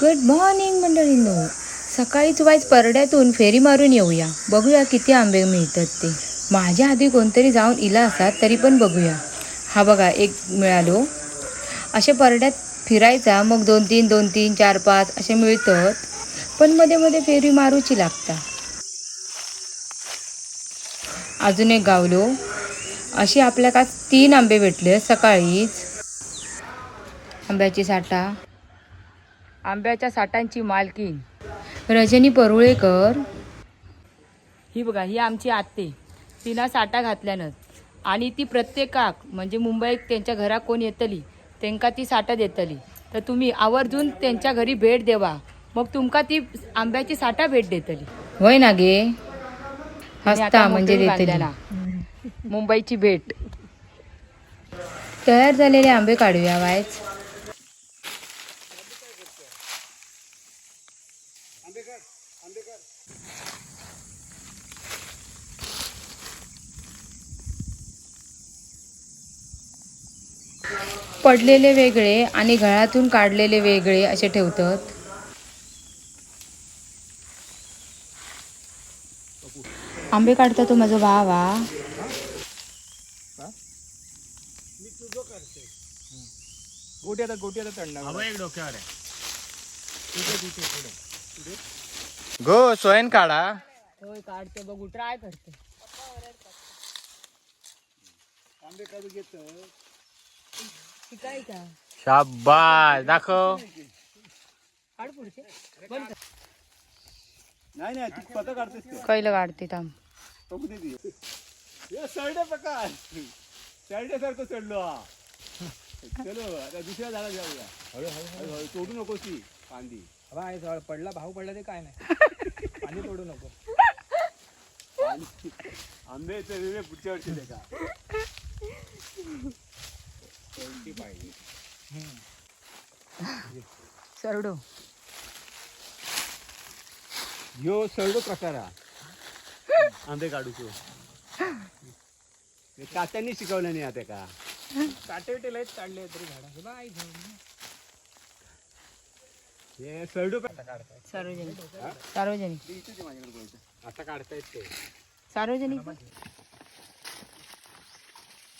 Good morning मंडळींनो. सकाळीच wise परड्यातून फेरी मारून येऊया. बघूया किती आंबे मिळतात ते. माझ्या आधी कोणतरी जाऊन इला असात तरी पण बघूया. हा बघा एक मिळालो. असे परड्यात फिरायचा मग दोन तीन दोन तीन चार पाच असे मिळतात. पण मध्ये मध्ये फेरी मारूची लागता. अजून एक गावलो. असे आपल्या का तीन आंबे भेटले सकाळीच. आंब्याची साठा. आंब्याच्या साठांची मालकीन रजनी परुळेकर. ही बघा ही आमची आत्ते. तिनं साठा घातल्यानंच आणि ती प्रत्येकाक म्हणजे मुंबईत त्यांच्या घरात कोण येतली त्यांका ती साठा देतली. तर तुम्ही आवर्जून त्यांच्या घरी भेट देवा. मग तुमका ती आंब्याची साठा भेट देतली. होय ना गे हसता म्हणजे देतली. मुंबईची भेट. तयार झालेले आंबे काढूया वायच. पडलेले वेगळे आणि घरातून काढलेले वेगळे असे ठेवतात. आंबे काढता तो माझा भावा गोटी आता गोटी आता चढणार एक डोक्यावर आहे. गो सोयन काढा. होय काढते बघू ट्राय करते. शाबास दाखव. काढ पुढचे. नाही नाही तू स्वतः काढतेस ते. कैला काढते थांब. ती. हे सरडे प्रकार. सरडे सारखं चढलो हा. चलो आता दुसऱ्या झाडा जाऊया. हळूहळू तोडू नकोस ती कांदी. पडला भाऊ पडला ते काय नाही. पाणी तोडू नको. आंबे पुढच्या वर्षी ते का कोणती पाहिजे? सरडो. ह्यो सरडो प्रकार. हा आंबे काढूचो हे तात्यांनी शिकवलं नाही आता का? काटे बिटे लयच काढले तरी झाडा बाय सरडो सार्वजनिक. सार्वजनिक. आता काढतायत ते. सार्वजनिक?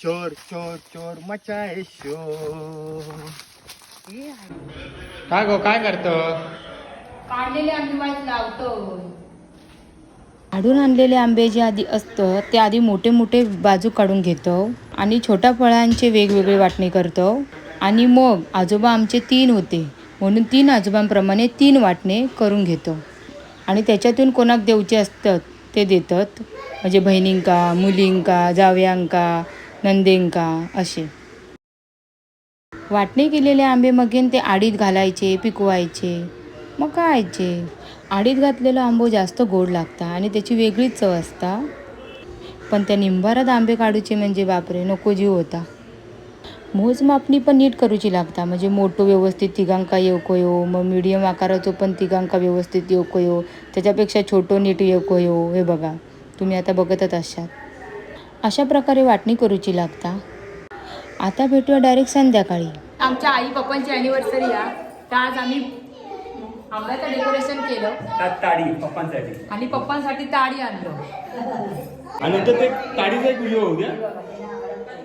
चोर चोर चोर मचाय शोर. काय गो काय करतो? काढलेले लावतो. काढून आणलेले आंबे जे आधी असतं ते आधी मोठे मोठे बाजू काढून घेतो आणि छोट्या फळांचे वेगवेगळे वाटणे करतो. आणि मग आजोबा आमचे तीन होते. म्हणून तीन आजोबांप्रमाणे तीन वाटणे करून घेतो. आणि त्याच्यातून कोणाक देऊचे असतात ते देतात. म्हणजे बहिणींका मुलींका जावयांका नंदेंका असे. वाटणे केलेले आंबे मगेन ते आडीत घालायचे पिकवायचे मग खायचे. आडीत घातलेला आंबो जास्त गोड लागता आणि त्याची वेगळीच चव असता. पण त्या निंबारात आंबे काढूचे म्हणजे बापरे नको जीव होता. मोजमापणी पण नीट करूची लागता. म्हणजे मोठो व्यवस्थित तिघांका येवको यो मग मिडियम आकाराचो पण तिघांका व्यवस्थित येवको यो त्याच्यापेक्षा छोटो नीट येवको यो हे बघा. तुम्ही आता बघतच असाल. अशा प्रकारे वाटणी करूची लागता. आता भेटूया डायरेक्ट संध्याकाळी. आमच्या आई पप्पांची अॅनिव्हर्सरी आहे तर आज आम्ही आंब्याचं डेकोरेशन केलं. ताडी पप्पांसाठी. आणि पप्पांसाठी ताडी आणलो. आणि नंतर ते ताडीचा एक व्हिडिओ होऊ द्या.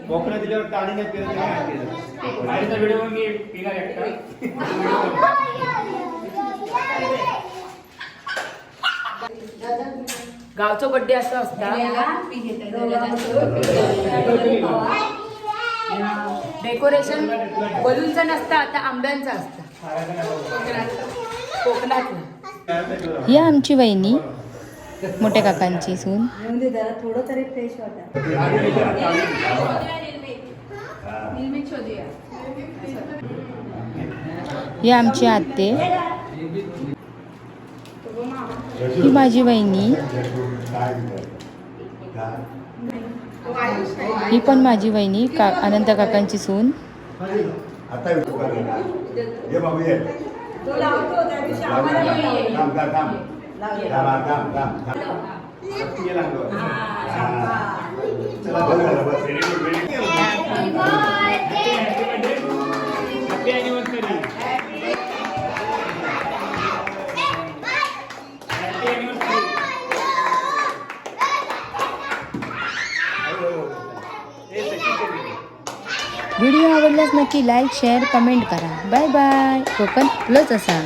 कोकणात दिल्यावर ताडी नाही केलं आधीचा व्हिडिओ मी पिणार एकटा. गावचो बड्डे असं असता. डेकोरेशन बलूनचं नसतं आता आंब्यांचं असतं. कोकणात ही आमची वहिनी. मोठ्या काकांची सून. ही आमची आत्ते. ही माझी वहिनी. ही पण माझी वहिनी का अनंत काकांची सून. थांबा व्हिडिओ आवडल्यास नक्की लाईक शेअर कमेंट करा. Bye bye. कोकण प्लस असा.